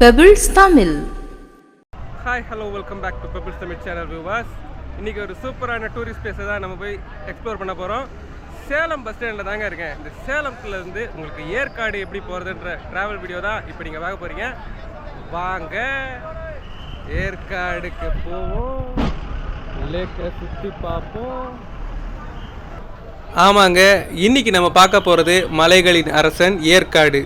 People's Tamil hi hello welcome back to people's Tamil channel viewers இன்றைக்கி ஒரு சூப்பரான tourist பிளேஸை தான் நம்ம போய் எக்ஸ்ப்ளோர் பண்ண போகிறோம் சேலம் பஸ் ஸ்டாண்டில் தாங்க இருக்கேன். இந்த சேலத்துலேருந்து உங்களுக்கு ஏற்காடு எப்படி போகிறதுன்ற ட்ராவல் வீடியோ தான் இப்போ நீங்கள் பார்க்க போகிறீங்க வாங்க ஏற்காடுக்கு போவோம். லேக்கை சுற்றி பார்ப்போம். ஆமாங்க இன்னைக்கு நம்ம பார்க்க போகிறது மலைகளின் அரசன் ஏற்காடு.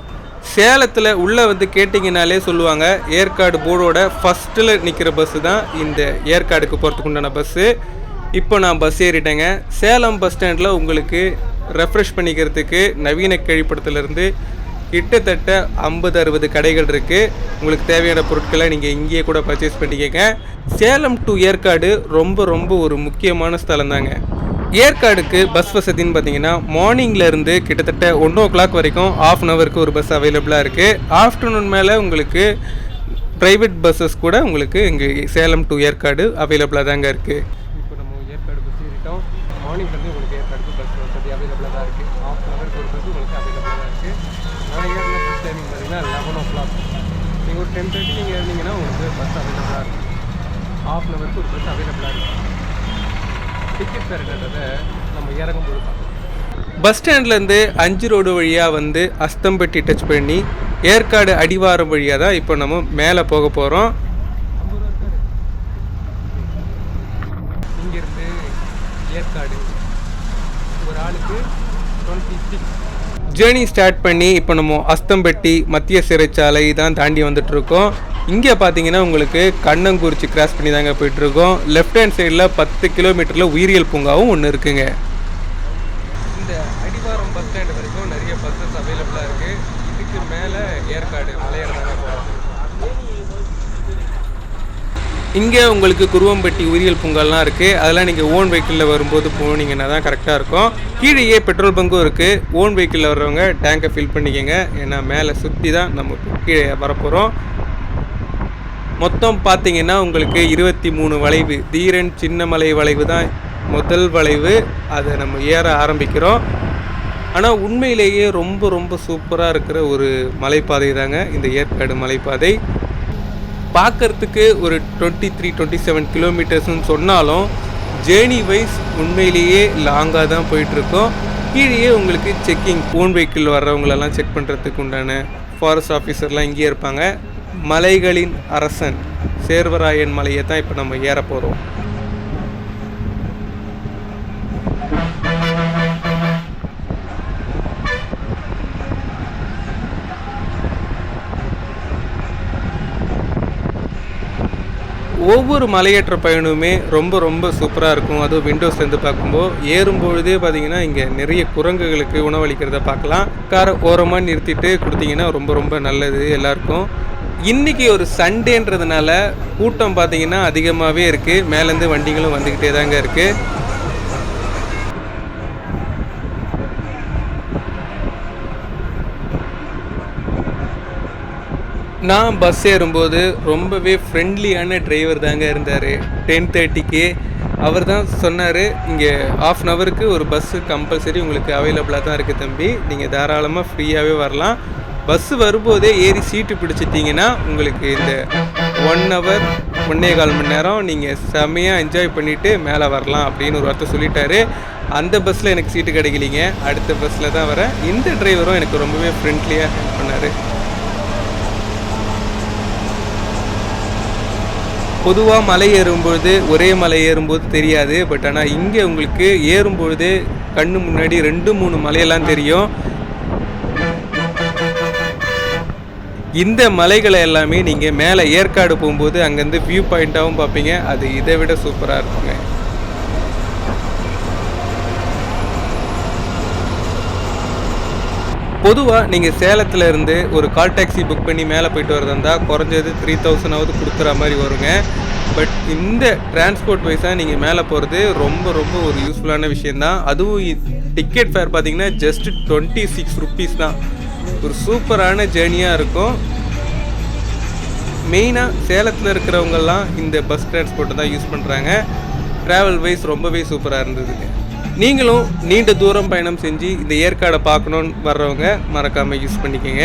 சேலத்தில் உள்ளே வந்து கேட்டிங்கனாலே சொல்லுவாங்க ஏற்காடு போர்டோட ஃபஸ்ட்டில் நிற்கிற பஸ்ஸு தான் இந்த ஏற்காடுக்கு போகிறதுக்கு உண்டான பஸ்ஸு இப்போ நான் பஸ் ஏறிட்டேங்க. சேலம் பஸ் ஸ்டாண்டில் உங்களுக்கு ரெஃப்ரெஷ் பண்ணிக்கிறதுக்கு நவீன கழிப்படத்துலேருந்து கிட்டத்தட்ட ஐம்பது அறுபது கடைகள் இருக்குது உங்களுக்கு தேவையான பொருட்களை நீங்கள் இங்கேயே கூட பர்ச்சேஸ் பண்ணிக்கங்க. சேலம் டு ஏற்காடு ரொம்ப ரொம்ப ஒரு முக்கியமான ஸ்தலம் தாங்க ஏற்காடுக்கு பஸ் வசதின்னு பார்த்தீங்கன்னா மார்னிங்லேருந்து கிட்டத்தட்ட ஒன் ஓ கிளாக் வரைக்கும் ஆஃப் அன் ஹவருக்கு ஒரு பஸ் அவைலபிளாக இருக்குது ஆஃப்டர்நூன் மேலே உங்களுக்கு ப்ரைவேட் பஸ்ஸஸ் கூட உங்களுக்கு இங்கே சேலம் டு ஏற்காடு அவைலபிளாக தாங்க இருக்குது இப்போ நம்ம ஏற்காடு பஸ் ஏறிட்டோம். மார்னிங்லேருந்து உங்களுக்கு ஏற்காடுக்கு பஸ் வசதி அவைலபிளாக தான் இருக்குது ஆஃப் அன் ஹவருக்கு ஒரு பஸ் உங்களுக்கு அவைலபிளாக தான் இருக்குது நான் ஏறின பஸ் டைமிங் பார்த்தீங்கன்னா லெவன் ஓ கிளாக் நீங்கள் ஒரு டென் தேர்ட்டி நீங்கள் ஏறினீங்கன்னா உங்களுக்கு பஸ் அவைலபிளாக இருக்கும் ஆஃப் அன் ஹவருக்கு ஒரு பஸ் அவைலபிளாக இருக்குது டிக்கெட் தருகிறத நம்ம இறங்கும்போது பஸ் ஸ்டாண்ட்லேருந்து அஞ்சு ரோடு வழியாக வந்து அஸ்தம்பட்டி டச் பண்ணி ஏற்காடு அடிவாரம் வழியாக தான் இப்போ நம்ம மேலே போக போகிறோம் இங்கேருந்து ஏற்காடு. ஒரு ஆளுக்கு டுவெண்ட்டி சிக்ஸ் ஜேர்னி ஸ்டார்ட் பண்ணி இப்போ நம்ம அஸ்தம்பட்டி மத்திய சிறைச்சாலை தான் தாண்டி வந்துட்டு இருக்கோம். இங்கே பார்த்தீங்கன்னா உங்களுக்கு கண்ணங்குறிச்சி கிராஸ் பண்ணி தாங்க போயிட்டு இருக்கோம் லெஃப்ட் ஹேண்ட் சைடில் பத்து கிலோமீட்டரில் உயிரியல் பூங்காவும் ஒன்று இருக்குங்க. இந்த அடிவாரம் பஸ் ஸ்டாண்ட் வரைக்கும் நிறைய பஸ்ஸஸ் அவைலபிளாக இருக்குது இதுக்கு மேலே ஏற்காடு போகிறோம் இங்கே உங்களுக்கு குருவம்பட்டி உயிரியல் பூங்காலாம் இருக்குது அதெல்லாம் நீங்கள் ஓன் வெஹிக்கிளில் வரும்போது போனீங்கன்னா தான் கரெக்டாக இருக்கும். கீழேயே பெட்ரோல் பங்கும் இருக்குது ஓன் வெஹிக்கிளில் வர்றவங்க டேங்கை ஃபில் பண்ணிக்கங்க. ஏன்னா மேலே சுற்றி தான் நம்ம கீழே வரப்போகிறோம் மொத்தம் பார்த்தீங்கன்னா உங்களுக்கு இருபத்தி மூணு வளைவு தீரன் சின்னமலை வளைவு தான் முதல் வளைவு. அதை நம்ம ஏற ஆரம்பிக்கிறோம். ஆனால் உண்மையிலேயே ரொம்ப ரொம்ப சூப்பராக இருக்கிற ஒரு மலைப்பாதை தாங்க இந்த ஏற்காடு மலைப்பாதை. பார்க்கறதுக்கு ஒரு டுவெண்ட்டி த்ரீ டுவெண்ட்டி செவன் கிலோமீட்டர்ஸ்னு சொன்னாலும் ஜேர்னி வைஸ் உண்மையிலேயே லாங்காக தான் போயிட்டுருக்கோம். கீழேயே உங்களுக்கு செக்கிங் ஓன் வெஹிக்கிள் வர்றவங்களெல்லாம் செக் பண்ணுறதுக்கு உண்டான ஃபாரஸ்ட் ஆஃபீஸர்லாம் இங்கேயே இருப்பாங்க. மலைகளின் அரசன் சேர்வராயன் மலையை தான் இப்போ நம்ம ஏற போகிறோம் ஒவ்வொரு மலையேற்ற பயணமுமே ரொம்ப ரொம்ப சூப்பராக இருக்கும். அதுவும் விண்டோஸ்லேருந்து பார்க்கும்போது ஏறும்பொழுதே பார்த்தீங்கன்னா இங்கே நிறைய குரங்குகளுக்கு உணவளிக்கிறத பார்க்கலாம். காரை ஓரமாக நிறுத்திட்டு கொடுத்தீங்கன்னா ரொம்ப ரொம்ப நல்லது எல்லாருக்கும். இன்றைக்கி ஒரு சண்டேன்றதுனால கூட்டம் பார்த்தீங்கன்னா அதிகமாகவே இருக்குது மேலேருந்து வண்டிகளும் வந்துக்கிட்டே தாங்க இருக்குது நான் பஸ் ஏறும்போது ரொம்பவே ஃப்ரெண்ட்லியான டிரைவர் தாங்க இருந்தார். டென் தேர்ட்டிக்கு அவர் தான் சொன்னார் இங்கே ஆஃப் அன் ஹவருக்கு ஒரு பஸ்ஸு கம்பல்சரி உங்களுக்கு அவைலபிளாக தான் இருக்குது தம்பி. நீங்கள் தாராளமாக ஃப்ரீயாகவே வரலாம். பஸ்ஸு வரும்போதே ஏறி சீட்டு பிடிச்சிட்டிங்கன்னா உங்களுக்கு இந்த ஒன் ஹவர் ஒன்றே கால் மணி நேரம் நீங்கள் செம்மையாக என்ஜாய் பண்ணிவிட்டு மேலே வரலாம் அப்படின்னு ஒரு வார்த்தை சொல்லிட்டாரு. அந்த பஸ்ஸில் எனக்கு சீட்டு கிடைக்கலிங்க. அடுத்த பஸ்ஸில் தான் வரேன். இந்த டிரைவரும் எனக்கு ரொம்பவே ஃப்ரெண்ட்லியாக ஹெல்ப் பண்ணார் பொதுவாக மலை ஏறும்பொழுது ஒரே மலை ஏறும்போது தெரியாது. பட் ஆனால் இங்கே உங்களுக்கு ஏறும்பொழுது கண்ணு முன்னாடி ரெண்டு மூணு மலையெல்லாம் தெரியும். இந்த மலைகளை எல்லாமே நீங்கள் மேலே ஏற்காடு போகும்போது அங்கேருந்து வியூ பாயிண்ட்டாகவும் பார்ப்பீங்க. அது இதை விட சூப்பராக இருக்குங்க. பொதுவாக நீங்கள் சேலத்தில் இருந்து ஒரு கால் டாக்ஸி புக் பண்ணி மேலே போயிட்டு வரதா இருந்தால் குறைஞ்சது த்ரீ தௌசண்டாவது கொடுக்குற மாதிரி வருங்க. பட் இந்த டிரான்ஸ்போர்ட் வைஸாக நீங்கள் மேலே போகிறது ரொம்ப ரொம்ப ஒரு யூஸ்ஃபுல்லான விஷயந்தான் அதுவும் டிக்கெட் ஃபேர் பார்த்தீங்கன்னா ஜஸ்ட் டுவெண்ட்டி சிக்ஸ் ருப்பீஸ் தான். ஒரு சூப்பரான ஜேர்னியாக இருக்கும். மெயினாக சேலத்தில் இருக்கிறவங்கெல்லாம் இந்த பஸ் டிரான்ஸ்போர்ட்டை தான் யூஸ் பண்ணுறாங்க ட்ராவல் வைஸ் ரொம்பவே சூப்பராக இருந்ததுங்க நீங்களும் நீண்ட தூரம் பயணம் செஞ்சு இந்த ஏற்காடை பார்க்கணுன்னு வர்றவங்க மறக்காமல் யூஸ் பண்ணிக்கோங்க.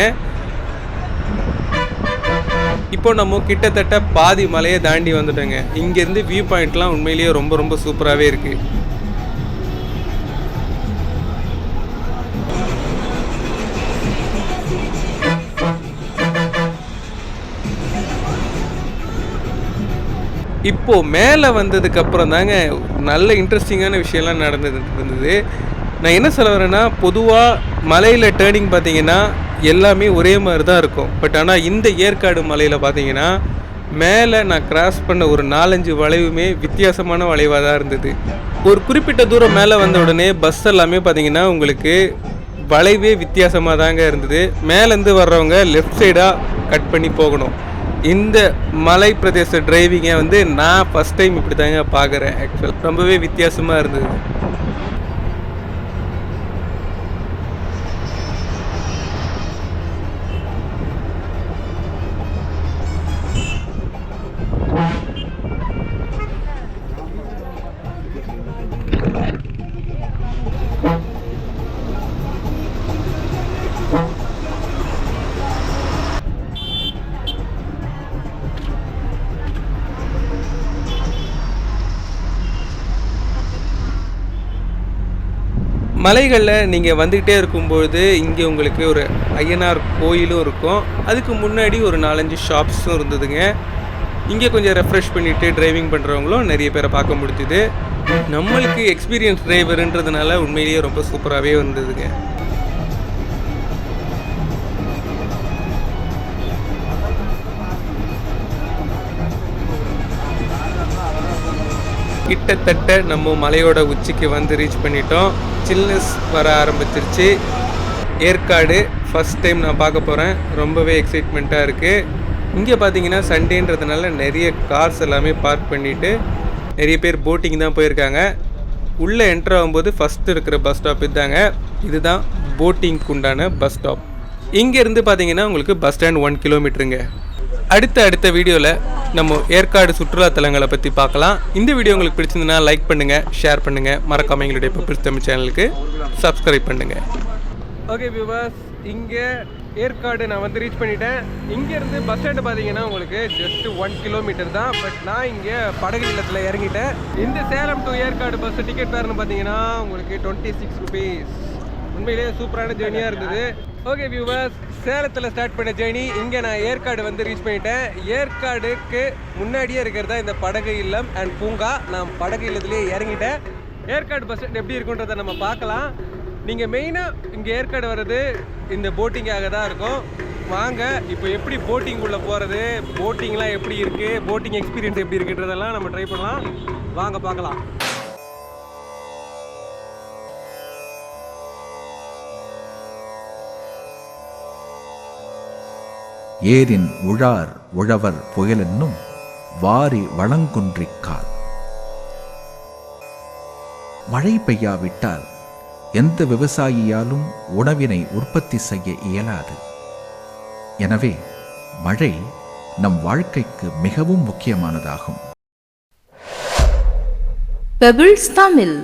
இப்போ நம்ம கிட்டத்தட்ட பாதி மலையை தாண்டி வந்துட்டோங்க. இங்கேருந்து வியூ பாயிண்ட்லாம் உண்மையிலேயே ரொம்ப ரொம்ப சூப்பராகவே இருக்குது இப்போது மேலே வந்ததுக்கப்புறம் தாங்க நல்ல இன்ட்ரெஸ்டிங்கான விஷயம்லாம் நடந்தது இருந்தது நான் என்ன சொல்ல வரேன்னா பொதுவாக மலையில் டேர்னிங் பார்த்தீங்கன்னா எல்லாமே ஒரே மாதிரி தான் இருக்கும். பட் ஆனால் இந்த ஏற்காடு மலையில் பார்த்தீங்கன்னா மேலே நான் கிராஸ் பண்ண ஒரு நாலஞ்சு வளைவுமே வித்தியாசமான வளைவாக தான் இருந்தது. ஒரு குறிப்பிட்ட தூரம் மேலே வந்த உடனே பஸ் எல்லாமே பார்த்தீங்கன்னா உங்களுக்கு வளைவே வித்தியாசமாக தாங்க இருந்தது. மேலேருந்து வர்றவங்க லெஃப்ட் சைடாக கட் பண்ணி போகணும். இந்த மலை பிரதேச டிரைவிங்கை வந்து நான் ஃபஸ்ட் டைம் இப்படி தாங்க பார்க்குறேன் ஆக்சுவல் ரொம்பவே வித்தியாசமாக இருந்தது. மலைகளில் நீங்கள் வந்துக்கிட்டே இருக்கும்பொழுது இங்கே உங்களுக்கு ஒரு ஐயனார் கோயிலும் இருக்கும். அதுக்கு முன்னாடி ஒரு நாலஞ்சு ஷாப்ஸும் இருந்ததுங்க. இங்கே கொஞ்சம் ரெஃப்ரெஷ் பண்ணிவிட்டு டிரைவிங் பண்ணுறவங்களும் நிறைய பேரை பார்க்க முடிஞ்சுது. நம்மளுக்கு எக்ஸ்பீரியன்ஸ் டிரைவருன்றதுனால உண்மையிலேயே ரொம்ப சூப்பராகவே இருந்ததுங்க. கிட்டத்தட்ட நம்ம மலையோட உச்சிக்கு வந்து ரீச் பண்ணிட்டோம். சில்னஸ் வர ஆரம்பிச்சிருச்சு. ஏற்காடு ஃபஸ்ட் டைம் நான் பார்க்க போகிறேன் ரொம்பவே எக்ஸைட்மெண்ட்டாக இருக்குது இங்கே பார்த்தீங்கன்னா சண்டேன்றதுனால நிறைய கார்ஸ் எல்லாமே பார்க் பண்ணிவிட்டு நிறைய பேர் போட்டிங் தான் போயிருக்காங்க. உள்ளே என்ட்ரு ஆகும்போது ஃபஸ்ட்டு இருக்கிற பஸ் ஸ்டாப் இதுதாங்க. இதுதான் போட்டிங்க்கு உண்டான பஸ் ஸ்டாப் இங்கேருந்து பார்த்தீங்கன்னா உங்களுக்கு பஸ் ஸ்டாண்ட் ஒன் கிலோமீட்டருங்க அடுத்த அடுத்த வீடியோவில் நம்ம ஏற்காடு சுற்றுலா தலங்களை பற்றி பார்க்கலாம். இந்த வீடியோ உங்களுக்கு பிடிச்சிருந்ததுன்னா லைக் பண்ணுங்கள் ஷேர் பண்ணுங்கள் மறக்காம எங்களுடைய பப்பிள்ஸ் தமிழ் சேனலுக்கு சப்ஸ்கிரைப் பண்ணுங்கள் ஓகே வியூவர்ஸ் இங்கே ஏற்காடு நான் வந்து ரீச் பண்ணிட்டேன். இங்கேருந்து பஸ் ஸ்டாண்டு பார்த்தீங்கன்னா உங்களுக்கு ஜஸ்ட் ஒன் கிலோமீட்டர் தான். பட் நான் இங்கே படகு இல்லத்தில் இறங்கிட்டேன். இந்த Salem to Yercaud bus ticket ஃபேர்னு பார்த்தீங்கன்னா உங்களுக்கு டுவெண்ட்டி சிக்ஸ் ருபீஸ் உண்மையிலேயே சூப்பரான ஜேர்னியாக இருந்தது. ஓகே வியூவர்ஸ் சேலத்தில் ஸ்டார்ட் பண்ண ஜேர்னி இங்கே நான் ஏற்காடு வந்து ரீச் பண்ணிட்டேன். ஏற்காடுக்கு முன்னாடியே இருக்கிறதா இந்த படகு இல்லம் அண்ட் பூங்கா. நான் படகு இல்லத்துலேயே இறங்கிட்டேன். ஏற்காடு பஸ் ஸ்டாண்ட் எப்படி இருக்குன்றதை நம்ம பார்க்கலாம். நீங்கள் மெயினாக இங்கே ஏற்காடு வர்றது இந்த போட்டிங்காக தான் இருக்கும். வாங்க இப்போ எப்படி போட்டிங் உள்ளே போகிறது போட்டிங்லாம் எப்படி இருக்குது போட்டிங் எக்ஸ்பீரியன்ஸ் எப்படி இருக்குன்றதெல்லாம் நம்ம ட்ரை பண்ணலாம். வாங்க பார்க்கலாம். ஏரின் உழார் உழவர் புயலென்னும் வாரி வளங்குன்றிக்கால் மழை பெய்யாவிட்டால் எந்த விவசாயியாலும் உணவினை உற்பத்தி செய்ய இயலாது. எனவே மழை நம் வாழ்க்கைக்கு மிகவும் முக்கியமானதாகும். பெபிள்ஸ் தமிழ்